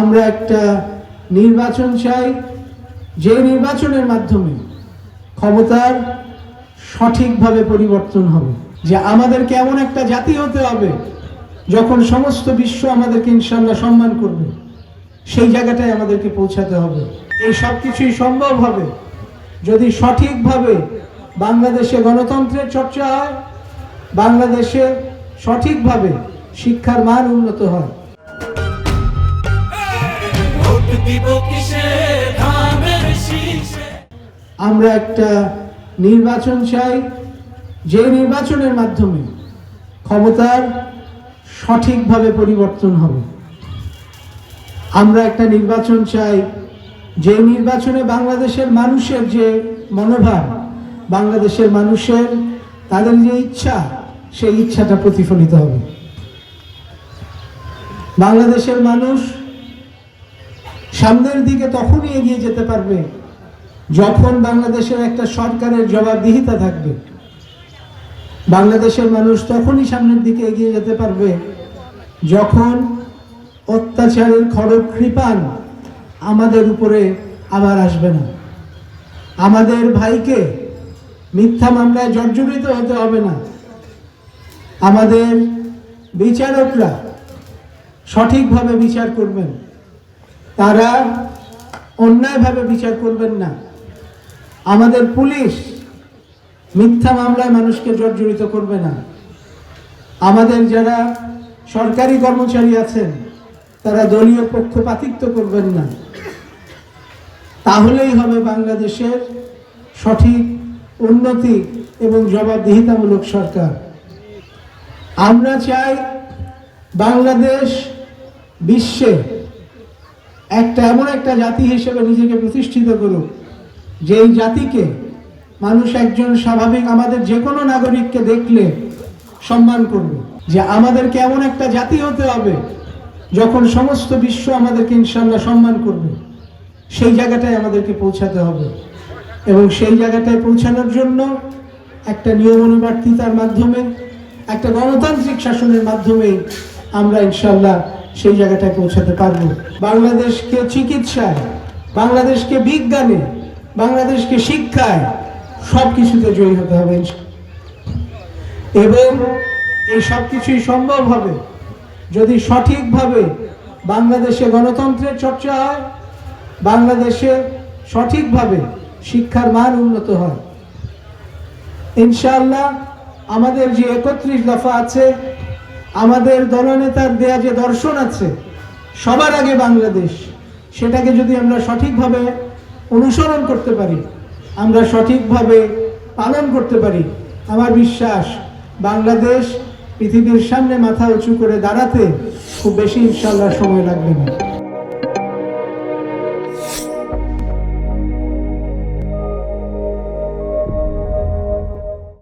আমরা একটা নির্বাচন চাই, যে নির্বাচনের মাধ্যমে ক্ষমতার সঠিকভাবে পরিবর্তন হবে। যে আমাদেরকে এমন একটা জাতি হতে হবে, যখন সমস্ত বিশ্ব আমাদেরকে ইনশাল্লাহ সম্মান করবে, সেই জায়গাটায় আমাদেরকে পৌঁছাতে হবে। এই সব কিছুই সম্ভব হবে যদি সঠিকভাবে বাংলাদেশে গণতন্ত্রের চর্চা হয়, বাংলাদেশে সঠিকভাবে শিক্ষার মান উন্নত হয়। আমরা একটা নির্বাচন চাই, যে নির্বাচনের মাধ্যমে ক্ষমতার সঠিকভাবে পরিবর্তন হবে। আমরা একটা নির্বাচন চাই, যে নির্বাচনে বাংলাদেশের মানুষের যে মনোভাব, বাংলাদেশের মানুষের তাদের যে ইচ্ছা, সেই ইচ্ছাটা প্রতিফলিত হবে। বাংলাদেশের মানুষ সামনের দিকে তখনই এগিয়ে যেতে পারবে যখন বাংলাদেশের একটা সরকারের জবাবদিহিতা থাকবে। বাংলাদেশের মানুষ তখনই সামনের দিকে এগিয়ে যেতে পারবে যখন অত্যাচারের খড়গ কৃপান আমাদের উপরে আবার আসবে না। আমাদের ভাইকে মিথ্যা মামলায় জর্জরিত হতে হবে না। আমাদের বিচারকরা সঠিকভাবে বিচার করবেন। তারা অন্যায়ভাবে বিচার করবেন না। আমাদের পুলিশ মিথ্যা মামলায় মানুষকে জর্জরিত করবে না। আমাদের যারা সরকারি কর্মচারী আছেন, তারা দলীয় পক্ষপাতিত্ব করবেন না। তাহলেই হবে বাংলাদেশের সঠিক, উন্নতি এবং জবাবদিহিতামূলক সরকার। আমরা চাই বাংলাদেশ বিশ্বে একটা এমন একটা জাতি হিসেবে নিজেকে প্রতিষ্ঠিত করুক, যেই জাতিকে মানুষ একজন স্বাভাবিক আমাদের যে কোনো নাগরিককে দেখলে সম্মান করবে। যে আমাদেরকে এমন একটা জাতি হতে হবে যখন সমস্ত বিশ্ব আমাদেরকে ইনশাল্লাহ সম্মান করবে। সেই জায়গাটায় আমাদেরকে পৌঁছাতে হবে এবং সেই জায়গাটায় পৌঁছানোর জন্য একটা নিয়মানুবর্তিতার মাধ্যমে, একটা গণতান্ত্রিক শাসনের মাধ্যমে আমরা ইনশাল্লাহ সেই জায়গাটায় পৌঁছাতে পারব। বাংলাদেশকে চিকিৎসায়, বাংলাদেশকে বিজ্ঞানে, বাংলাদেশকে শিক্ষায় সব কিছুতে জয়ী হতে হবে এবং এই সব কিছুই সম্ভব হবে যদি সঠিকভাবে বাংলাদেশে গণতন্ত্রের চর্চা হয়, বাংলাদেশে সঠিকভাবে শিক্ষার মান উন্নত হয়। ইনশাআল্লাহ আমাদের যে একত্রিশ দফা আছে আমাদের দলনেতার দেয়া যে দর্শন আছে, সবার আগে বাংলাদেশ, সেটাকে যদি আমরা সঠিকভাবে অনুসরণ করতে পারি, আমরা সঠিকভাবে পালন করতে পারি, আমার বিশ্বাস বাংলাদেশ পৃথিবীর সামনে মাথা উঁচু করে দাঁড়াতে খুব বেশি ইনশাল্লাহ সময় লাগবে না।